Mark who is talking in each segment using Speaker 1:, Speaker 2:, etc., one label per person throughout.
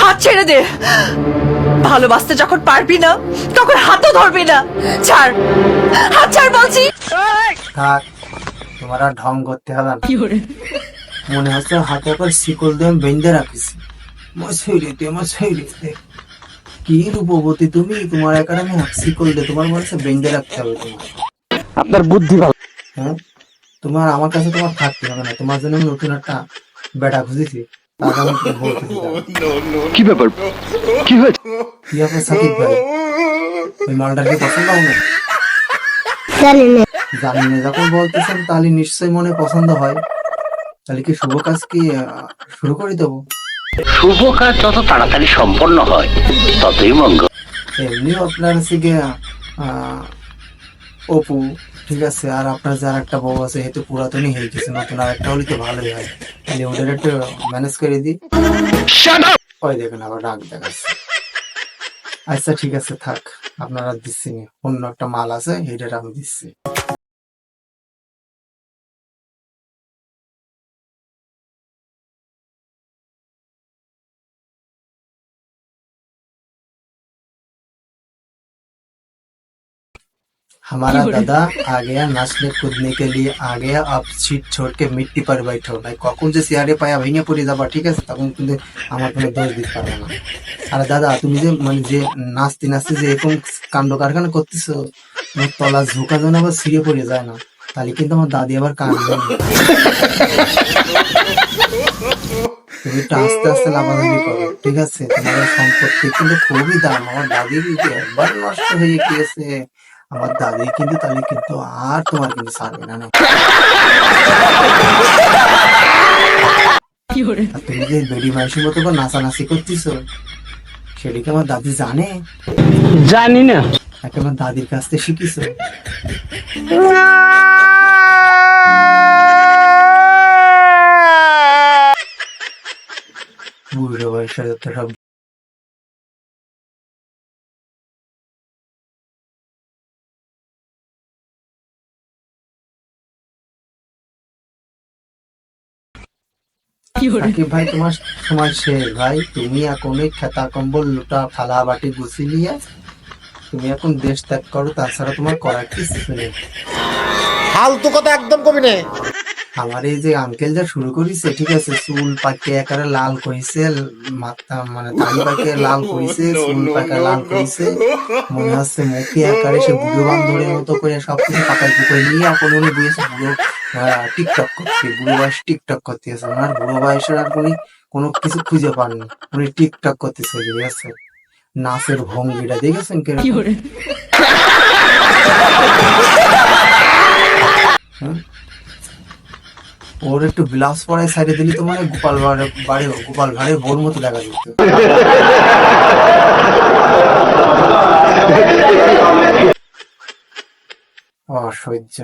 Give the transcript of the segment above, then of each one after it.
Speaker 1: হাত ছেড়ে দে। ভালোবাসতে যখন পারবি না তখন হাতও ধরবি না। ছাড়। হাত ছাড় বলছি।
Speaker 2: থাক তোমার আর ঢং করতে হবে না। মনে হচ্ছে হাতে করে শিকল দিয়ে আমি বেঁধে রাখিস মশাইরিতে মশাইরিতে কি রূপবতী তুমি? তোমার একার আমি শিকল দিয়ে তোমার মনে হচ্ছে বেঁধে রাখতে হবে তোমার
Speaker 3: আপনার বুদ্ধি ভালো।
Speaker 2: হ্যাঁ? তোমার আমার কাছে তোমার থাকতে হবে না। তোমার জন্য আমি নতুন একটা বেটা খুঁজেছি। দাঁড়াও।
Speaker 3: কি ব্যাপার? কি হয়েছে?
Speaker 2: কি আপনার সাকিব ভাই? ওই মালটাকে পছন্দ হবে? না জানি না যখন বলতেছেন তাহলে নিশ্চয়ই মনে পছন্দ হয়। তাহলে কি শুভ কাজ কি আহ, শুরু করে দেবো?
Speaker 4: শুভ কাজ যত তাড়াতাড়ি সম্পন্ন হয় ততই মঙ্গল।
Speaker 2: এমনিও আপনার হচ্ছে গিয়ে আহ, অপু ঠিক আছে আর আপনার যার একটা বউ আছে হেতু পুরাতনই হয়ে গেছে নতুন আর একটা হলে তো ভালোই হয়। তাহলে ওদের একটু ম্যানেজ করে দিই। ওই দেখেন আবার ডাক দেখাচ্ছে। আচ্ছা ঠিক আছে থাক। আপনারা দিচ্ছি। অন্য একটা মাল আছে হেডের আমি দিচ্ছি। हमारा दादा आ गया नाचने कूदने के लिए आ गया अब सीट छोड़ के मिट्टी पर बैठो ভাই কখন যে চেয়ারে পায়া ভেঙে পড়ে যাবা ঠিক আছে তখন কিন্তু আমার কোনো দোষ দিতে পারবে না আর দাদা তুমি যে মানে যে নাচতে নাচতে যে এরকম কাণ্ড কারখানা করতেছো তোমার তলা ঝুঁকা যেন আবার ছিঁড়ে পড়ে যায় না তাহলে কিন্তু আমার দাদি আবার কাঁদবে না। তুমি একটু আস্তে আস্তে লাভালাভি করো ঠিক আছে তোমার এই সম্পত্তি কিন্তু খুবই দাম আমার দাদির যে একবার নষ্ট হয়ে গিয়েছে আমার দাদি কিন্তু তাহলে কিন্তু আর তোমার কিন্তু ছাড়বে না। তুমি যে বেডি মাইসের মতো নাচানাচি করতেছো সেটা কি আমার দাদি জানে?
Speaker 3: জানি না।
Speaker 2: নাকি আমার দাদির কাছ থেকে শিখিছো? বুড়ো বয়সের যত সব সাকিব ভাই তোমার সময় শেষ। ভাই তুমি এখন ওই খেতা কম্বল লুটা থালা বাটি গুছিয়ে নিয়ে তুমি এখন দেশ ত্যাগ করো তাছাড়া তোমার করার কিছু নেই।
Speaker 5: ফালতু কথা একদম কবি নে
Speaker 2: আমার এই যে আঙ্কেল যা শুরু করেছে ঠিক আছে চুল পাকে একারে লাল কইছে মাথা মানে দাড়ি পাকে লাল কইছে চুল পাকে লাল কইছে। মনে হচ্ছে মুখে একারে সে বুড়ো বান্ধবের মতো করে সব সবকিছু পাকাই পুকাই নিয়ে এখন উনি বুঝেছে বুড়ো টিকটক করতে বুড়ো বয়স টিকটক করতে আছে ওনার বুড়ো বয়সের আর উনি কোনো কিছু খুঁজে পাননি। উনি টিকটক করতে চলে গেছে নাচের ভঙ্গিটা দেখেছেন হ্যাঁ? ওর একটু ব্লাউজ পরায় সাইডে দিলি তো মানে গোপাল ভাড়ে বাড়ি গোপাল ভাড়ে বোর মতো দেখা যেত অসহ্য।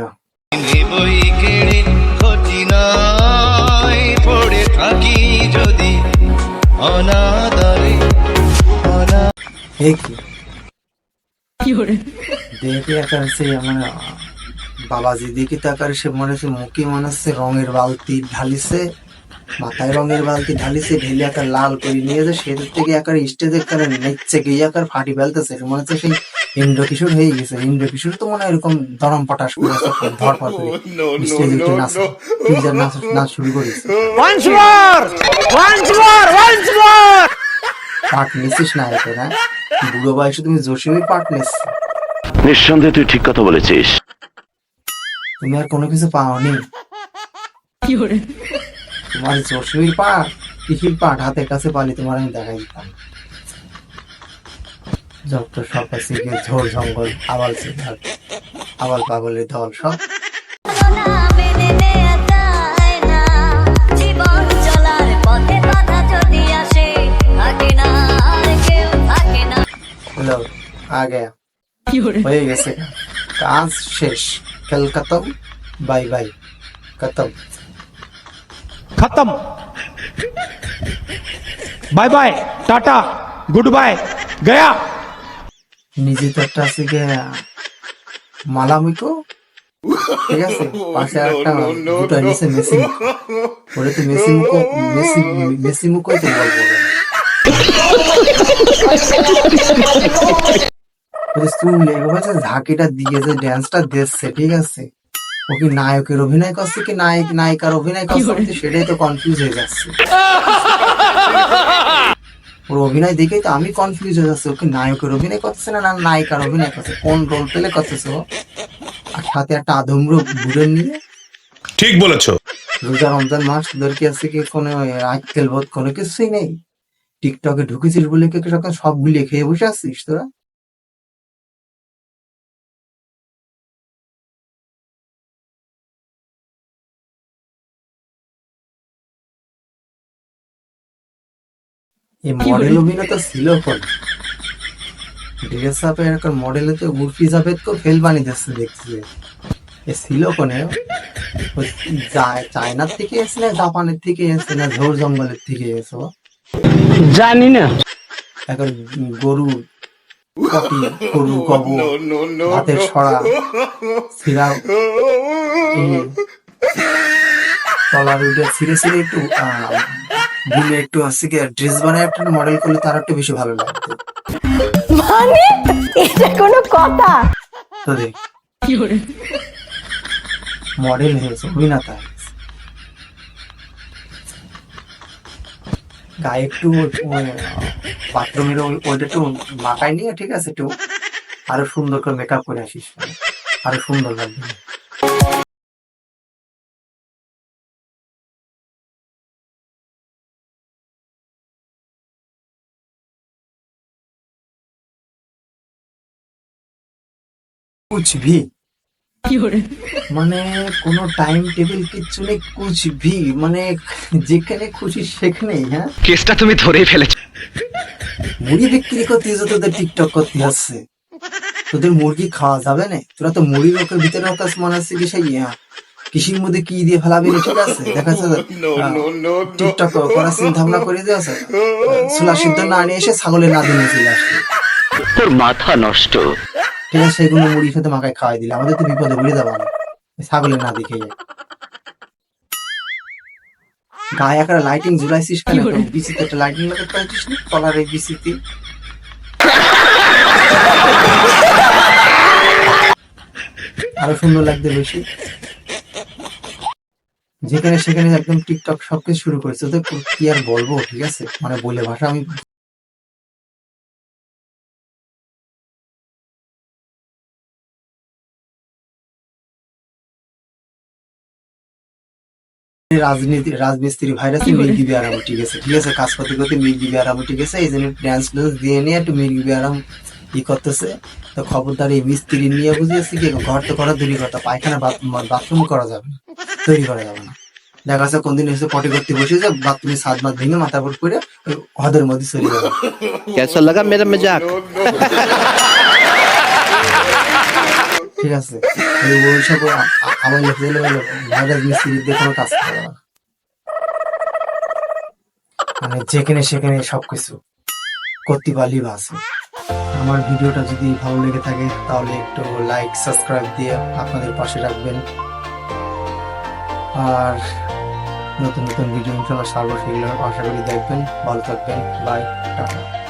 Speaker 6: পড়ে থাকি যদি অনাদরে
Speaker 2: কি দেখে একটা সে মানে বাবাজি দেখি তো আকারে সে মনে হচ্ছে মুখে মনে হচ্ছে রঙের বালতি ঢালিছে মাথায় রঙের বালতি ঢালিছে ঢেলে একটা লাল করে নিয়ে যায় সেদের থেকে একার স্টেজে একারে নেচছে গিয়ে একার ফাটি ফেলতেছে। মনে হচ্ছে সেই ইন্দ্র কিশোর হয়ে গেছে ইন্দ্র কিশোর তো মনে হয় এরকম দরম পটাশ করে ধর পর করে। স্টেজে উঠে নাচ যা নাচ নাচ শুরু করিস
Speaker 5: once more once more once more
Speaker 2: পাট নিছিস না এতে না? বুড়ো বয়সে তুমি জোশীয় পাট নিচ্ছ।
Speaker 4: নিঃসন্দেহে তুই ঠিক কথা বলেছিস।
Speaker 2: তুমি আর কোনো কিছু পাওনি। তোমার জোশীর পাট কৃষির পাট হাতের কাছে পালি তোমার আমি দেখাই দিতাম। যত সব আছে গিয়ে জঙ্গল আবাল সিদ্ধার আবাল পাগলের দল সব। আগে। হয়ে গেছে। কাজ শেষ। ক্যালকাতাও বাই বাই খতম।
Speaker 5: খতম। Bye bye tata goodbye গয়া।
Speaker 2: নিজে তো একটা আছে গয়া। মালামিকো? ঠিক আছে পাশে একটা দুটো নিচে মেসি। ওরে তো মেসি মুখো মেসি মেসি বলব। ঝাঁকিটা দিয়ে যে ড্যান্সটা দিচ্ছে ঠিক আছে? ও কি নায়কের অভিনয় করছে কি নায়ক নায়িকার অভিনয় করছে? সেটাই তো কনফিউজ হয়ে যাচ্ছে। ওর অভিনয় দেখেই তো আমি কনফিউজ হয়ে যাচ্ছি। ওকে নায়কের অভিনয় করতেছে না না নায়িকার অভিনয় করছে? কোন রোল প্লে করতেছে ও? আর সাথে একটা আধম্র বুড়ের নিয়ে
Speaker 7: ঠিক বলেছ।
Speaker 2: রোজা রমজান মাস তোদের কি আছে কি কোনো আজকাল বোধ কোনো কিছুই নেই? টিকটকে ঢুকেছিস বলে কি সব সব গুলিয়ে খেয়ে বসে আসছিস তোরা? এই মডেল অভিনয় তো ছিল কোন ড্রেস আপে এরকম মডেলে তো উর্ফি জাভেদ কো ফেল বানিয়ে দিচ্ছে দেখছি। এ ছিল কোনে? ওই চায়নার থেকে এসে না জাপানের থেকে এসে না ঝোর জঙ্গলের থেকে এসো
Speaker 3: জানি না।
Speaker 2: এখন গরু কপি গরু গবর হাতের সরা সিরা তলার উঠে ছিঁড়ে ছিঁড়ে একটু দিলে একটু হচ্ছে কি ড্রেস বানায় একটা মডেল করলে তার একটু বেশি ভালো লাগতো
Speaker 1: মানে? এটা কোনো কথা?
Speaker 2: তো দেখ। মডেল হয়েছে অভিনেতা গায়ে একটু বাথরুমের ওইটা একটু মাথায় নিয়ে ঠিক আছে একটু আরও সুন্দর করে মেকআপ করে আসিস। আরও সুন্দর লাগবে। কুছ ভি মানে কোনো টাইম টেবিল কিচ্ছু নেই কুছ ভি মানে যেখানে খুশি সেখানেই হ্যাঁ?
Speaker 3: কেসটা তুমি ধরেই ফেলেছো।
Speaker 2: মুড়ি বিক্রি করতে যে তোদের টিকটক করতে আসছে তোদের মুরগি খাওয়া যাবে না? তোরা তো মুড়ি লোকের ভিতরে মনে হচ্ছে কি সেই আহ, কৃষির মধ্যে কি দিয়ে ফেলাবি ঠিক আছে? দেখা যাচ্ছে টিকটক করার চিন্তা ভাবনা করে দিয়েছে ছোলা সিদ্ধ না নিয়ে এসে ছাগলের না দিয়ে চলে আসছে।
Speaker 4: তোর মাথা নষ্ট।
Speaker 2: ঠিক আছে সেগুলো মুড়ির সাথে মাখায় খাওয়াই দিলে। আমাদের তো বিপদে ঘুরে যাব ছাগলের না দেখে। গায়ে একটা লাইটিং ঝুলাইছিস কেন? বিসিতে একটা লাইটিং লাগাতে পারছিস না? কলার বিসিতে আরও সুন্দর লাগবে বেশি। যেখানে সেখানে একদম টিকটক সবকিছু শুরু করেছে। তো কি আর বলব ঠিক আছে? মানে বলে ভাষা আমি রাজনীতি রাজমিস্ত্রি ভাইরাস মির্গি বেয়ারামো ঠিক আছে ঠিক আছে? কাজপাতি করতে মির্গি বেয়ারামো ঠিক আছে? এই জন্য ড্যান্স ড্যান্স দিয়ে নিয়ে একটু মির্গি বেয়ারাম ই করতেছে। তো খবরদার মিস্ত্রি নিয়ে বুঝিয়েছে কি ঘর তো করা দূরই কথা পায়খানা বাথরুম করা যাবে তৈরি করা যাবে না। দেখা যাচ্ছে কোনদিন এসে পটি করতে বসে যে বাথরুমে সাত মাস ভেঙে মাথা পর করে হদের মধ্যে চলে যাবে।
Speaker 5: কেসা লাগা মেরা মজাক?
Speaker 2: ঠিক আছে। এই ওইসব আ- আ- আমার মিস্ত্রি দিয়ে কোনো কাজ না। মানে যেখানে সেখানে সবকিছু করতে পারলি বাসে আমার ভিডিওটা যদি ভালো লেগে থাকে, তাহলে একটু লাইক সাবস্ক্রাইব দিয়ে আপনাদের পাশে রাখবেন। আর নতুন নতুন ভিডিও ইনশাল্লাহ সার্বশীল আশা করি দেখবেন। ভালো থাকবেন। Bye tata.